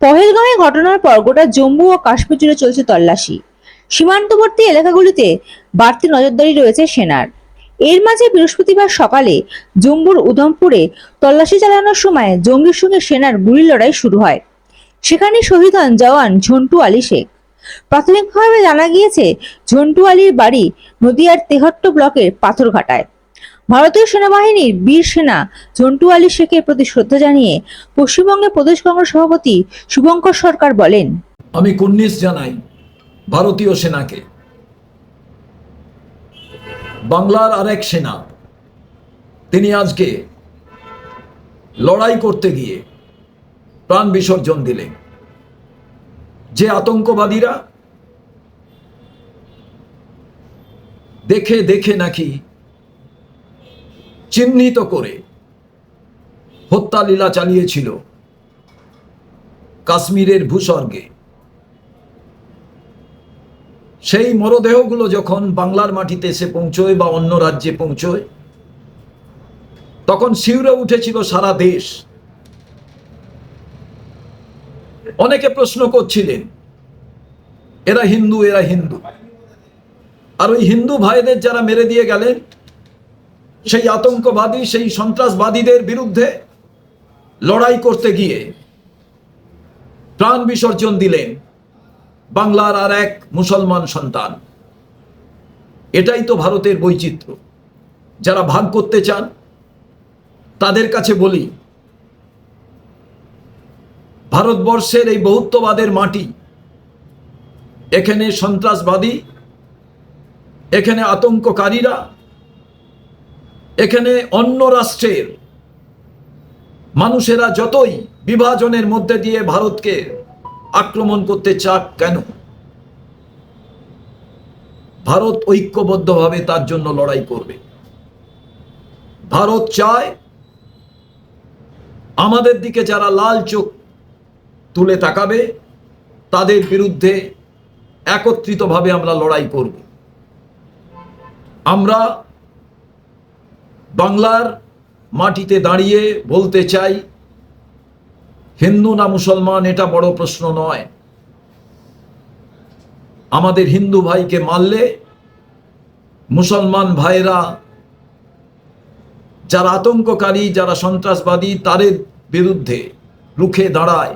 পহেলগাঁওয়ে ঘটনার পর গোটা জম্মু ও কাশ্মীর জুড়ে চলছে তল্লাশি। সীমান্তবর্তী এলাকাগুলিতে বাড়তি নজরদারি রয়েছে সেনার। এর মাঝে বৃহস্পতিবার সকালে জম্মুর উধমপুরে তল্লাশি চালানোর সময় জঙ্গির সঙ্গে সেনার গুলি লড়াই শুরু হয়। সেখানে শহীদ হন জওয়ান ঝন্টু আলী শেখ। প্রাথমিকভাবে জানা গিয়েছে, ঝন্টু আলীর বাড়ি নদিয়ার তেহট্ট ব্লকের পাথরঘাটায়। ভারতীয় সেনাবাহিনীর বীর সেনা ঝন্টু আলী শেখের প্রতি শ্রদ্ধা জানিয়ে পশ্চিমবঙ্গে প্রদেশ কংগ্রেস সভাপতি শুভঙ্কর সরকার বলেন, আমি কুন্নিস জানাই ভারতীয় সেনাকে। বাংলার আরেক সেনা, তিনি আজকে লড়াই করতে গিয়ে প্রাণ বিসর্জন দিলেন। যে আতঙ্কবাদীরা দেখে দেখে নাকি চিহ্নিত করে হত্যা লীলা চালিয়েছিল কাশ্মীরের ভূস্বর্গে। সেই মরদেহগুলো যখন বাংলার মাটিতে এসে পৌঁছয় বা অন্য রাজ্যে পৌঁছয়, তখন শিউরে উঠেছিল সারা দেশ। অনেকে প্রশ্ন করছিলেন, এরা হিন্দু এরা হিন্দু। আর ওই হিন্দু ভাইদের যারা মেরে দিয়ে গেলেন সেই আতঙ্কবাদী, সেই সন্ত্রাসবাদীদের বিরুদ্ধে লড়াই করতে গিয়ে প্রাণ বিসর্জন দিলেন বাংলার আর এক মুসলমান সন্তান। এটাই তো ভারতের বৈচিত্র্য। যারা ভাগ করতে চান, তাদের কাছে বলি, ভারতবর্ষের এই বহুত্ববাদের মাটি, এখানে সন্ত্রাসবাদী, এখানে আতঙ্ককারীরা এখানে অন্য রাষ্ট্রের মানুষেরা যতই বিভাজনের মধ্যে দিয়ে ভারতকে আক্রমণ করতে চাক কেন, ভারত ঐক্যবদ্ধভাবে তার জন্য লড়াই করবে। ভারত চায় আমাদের দিকে যারা লাল চোখ তুলে তাকাবে, তাদের বিরুদ্ধে একত্রিতভাবে আমরা লড়াই করব। আমরা বাংলার মাটিতে দাঁড়িয়ে বলতে চাই, হিন্দু না মুসলমান এটা বড় প্রশ্ন নয়। আমাদের হিন্দু ভাইকে মারলে মুসলমান ভাইরা যারা আতঙ্ককারী, যারা সন্ত্রাসবাদী, তাদের বিরুদ্ধে রুখে দাঁড়ায়,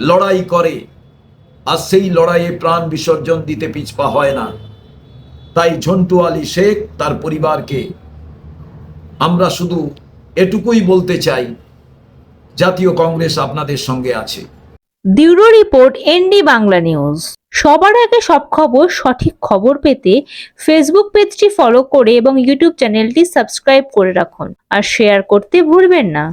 লড়াই করে। আর সেই লড়াইয়ে প্রাণ বিসর্জন দিতে পিছপা হয় না। তাই ঝন্টু আলী শেখ তার পরিবারকে আমরা শুধু এটুকুই বলতে চাই, জাতীয় কংগ্রেস আপনাদের সঙ্গে আছে। Bureau report ND Bangla news. সবার আগে সব খবর, সঠিক খবর পেতে ফেসবুক পেজটি ফলো করে এবং ইউটিউব চ্যানেলটি সাবস্ক্রাইব করে রাখুন। আর শেয়ার করতে ভুলবেন না।